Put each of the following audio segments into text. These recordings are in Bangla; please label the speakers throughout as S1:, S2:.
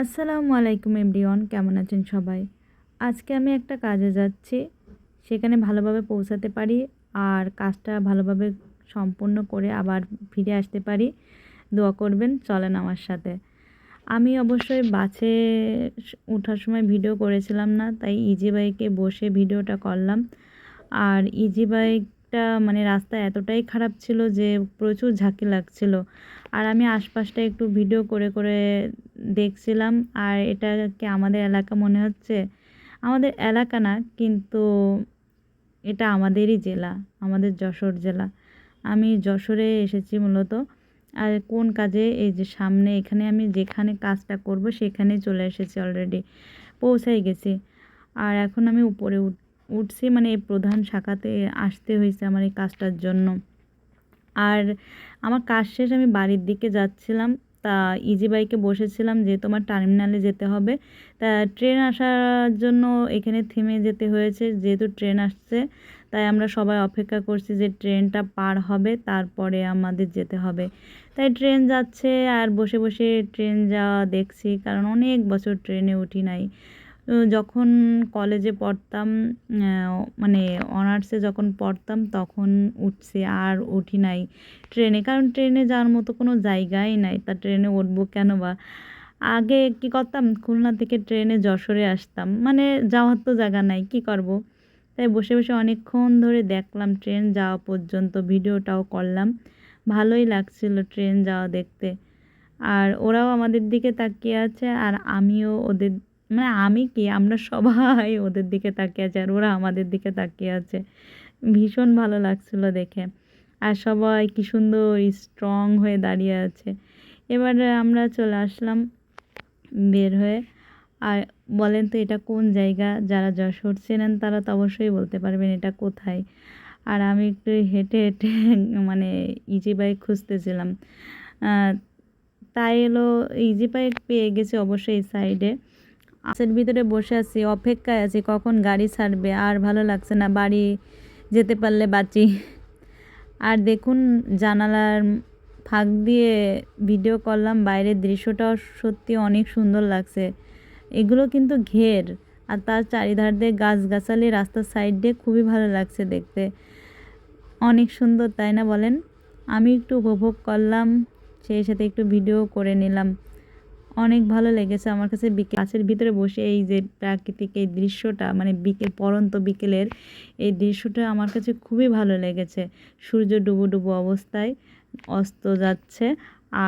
S1: আসসালামু আলাইকুম এভরিওয়ান, কেমন আছেন সবাই? আজকে আমি একটা কাজে যাচ্ছি, সেখানে ভালোভাবে পৌঁছাতে পারি আর কাজটা ভালোভাবে সম্পূর্ণ করে আবার ফিরে আসতে পারি। দোয়া করবেন, চলেন আমার সাথে। আমি অবশ্যই বাসে ওঠার সময় ভিডিও করেছিলাম না, তাই ইজি বাইকে বসে ভিডিওটা করলাম। আর ইজি বাইকটা মানে রাস্তা এতটাই খারাপ ছিল যে প্রচুর ঝাঁকি লাগছিল। আর আমি আশপাশটা একটু ভিডিও করে করে দেখছিলাম। আর এটাকে আমাদের এলাকা মনে হচ্ছে? আমাদের এলাকা না, কিন্তু এটা আমাদেরই জেলা, আমাদের যশোর জেলা। আমি যশোরে এসেছি মূলত। আর কোন কাজে? এই যে সামনে এখানে আমি যেখানে কাজটা করব সেখানে চলে এসেছি অলরেডি পৌঁছাই গেছি। আর এখন আমি উপরে উঠছি মানে প্রধান শাখাতে আসতে হয়েছে আমার এই কাজটার জন্য। আর আমার কাজ শেষ, আমি বাড়ির দিকে যাচ্ছিলাম। তা ইজি বাইকে বসেছিলাম যে তোমার টার্মিনালে যেতে হবে। তা ট্রেন আসার জন্য এখানে থেমে যেতে হয়েছে, যেহেতু ট্রেন আসছে। তাই আমরা সবাই অপেক্ষা করছি যে ট্রেনটা পার হবে, তারপরে আমাদের যেতে হবে। তাই ট্রেন যাচ্ছে, আর বসে বসে ট্রেন যাওয়া দেখছি, কারণ অনেক বছর ট্রেনে উঠি নাই। যখন কলেজে পড়তাম মানে অনার্সে যখন পড়তাম, তখন উঠছে আর উঠি নাই ট্রেনে। কারণ ট্রেনে যাওয়ার মতো কোনো জায়গাই নাই। তা ট্রেনে উঠবো কেন বা? আগে কী করতাম? খুলনা থেকে ট্রেনে যশোরে আসতাম। মানে যাওয়ার তো জায়গা নাই, কী করব? তাই বসে বসে অনেকক্ষণ ধরে দেখলাম ট্রেন যাওয়া পর্যন্ত, ভিডিওটাও করলাম। ভালোই লাগছিল ট্রেন যাওয়া দেখতে। আর ওরাও আমাদের দিকে তাকিয়ে আছে, আর আমিও ওদের মানে আমি কি? আমরা সবাই ওদের দিকে তাকিয়ে আছে আর ওরা আমাদের দিকে তাকিয়ে আছে। ভীষণ ভালো লাগছিল দেখে। আর সবাই কি সুন্দর স্ট্রং হয়ে দাঁড়িয়ে আছে। এবার আমরা চলে আসলাম বের হয়ে। আর বলেন তো এটা কোন জায়গা? যারা যশোর চেনেন তারা তো অবশ্যই বলতে পারবেন এটা কোথায়। আর আমি একটু হেঁটে হেঁটে মানে ইজি বাইক খুঁজতেছিলাম। তাই এলো ইজি বাইক পেয়ে গেছি অবশ্যই সাইডে বাসের ভিতরে বসে আছি, অপেক্ষায় আছি, কখন গাড়ি ছাড়বে, আর ভালো লাগছে না, বাড়ি যেতে পারলে বাঁচি। আর দেখুন, জানালার ফাঁক দিয়ে ভিডিও করলাম, বাইরের দৃশ্যটাও সত্যি অনেক সুন্দর লাগছে। এগুলো কিন্তু ঘের, আর তার চারিধার দিয়ে গাছগাছালি রাস্তার সাইড দিয়ে খুবই ভালো লাগছে দেখতে। অনেক সুন্দর, তাই না বলেন? আমি একটু উপভোগ করলাম, সেই সাথে একটু ভিডিও করে নিলাম। অনেক ভালো লেগেছে আমার কাছে বিকেল গাছের ভিতরে বসে এই যে প্রাকৃতিক এই দৃশ্যটা মানে বিকেল, পরন্ত বিকেলের এই দৃশ্যটা আমার কাছে খুবই ভালো লেগেছে। সূর্য ডুবো ডুবো অবস্থায় অস্ত যাচ্ছে।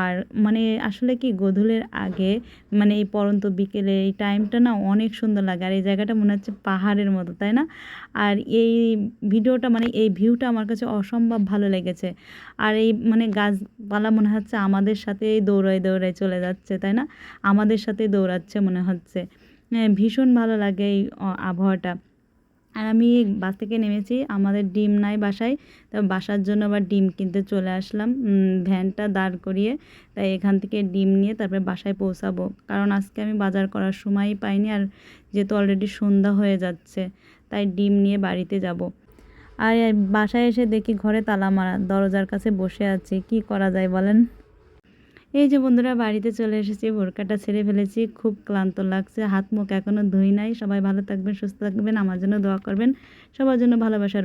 S1: আর মানে আসলে কি গোধূলের আগে মানে এই পরন্ত বিকেলে এই টাইমটা না অনেক সুন্দর লাগে। আর এই জায়গাটা মনে হচ্ছে পাহাড়ের মতো, তাই না? আর এই ভিডিওটা মানে এই ভিউটা আমার কাছে অসম্ভব ভালো লেগেছে। আর এই মানে গাছপালা মনে হচ্ছে আমাদের সাথে দৌড়ায় দৌড়ায় চলে যাচ্ছে, তাই না? আমাদের সাথে দৌড়াচ্ছে মনে হচ্ছে। ভীষণ ভালো লাগে এই আবহাওয়াটা। আর আমি বাস থেকে নেমেছি, আমাদের ডিম নাই বাসায়, তো বাসার জন্য আবার ডিম কিনতে চলে আসলাম। ভ্যানটা দাঁড় করিয়ে, তাই এখান থেকে ডিম নিয়ে তারপরে বাসায় পৌঁছাবো। কারণ আজকে আমি বাজার করার সময়ই পাইনি আর যেহেতু অলরেডি সন্ধ্যা হয়ে যাচ্ছে, তাই ডিম নিয়ে বাড়িতে যাব। আর বাসায় এসে দেখি ঘরে তালা মারা, দরজার কাছে বসে আছি, কি করা যায় বলেন? এই যে বন্ধুরা, বাড়িতে চলে এসেছি, বোরকাটা ছেড়ে ফেলেছি, খুব ক্লান্ত লাগছে, হাত মুখ এখনও ধুই নাই, সবাই ভালো থাকবেন, সুস্থ থাকবেন, আমার জন্য দোয়া করবেন, সবার জন্য ভালোবাসার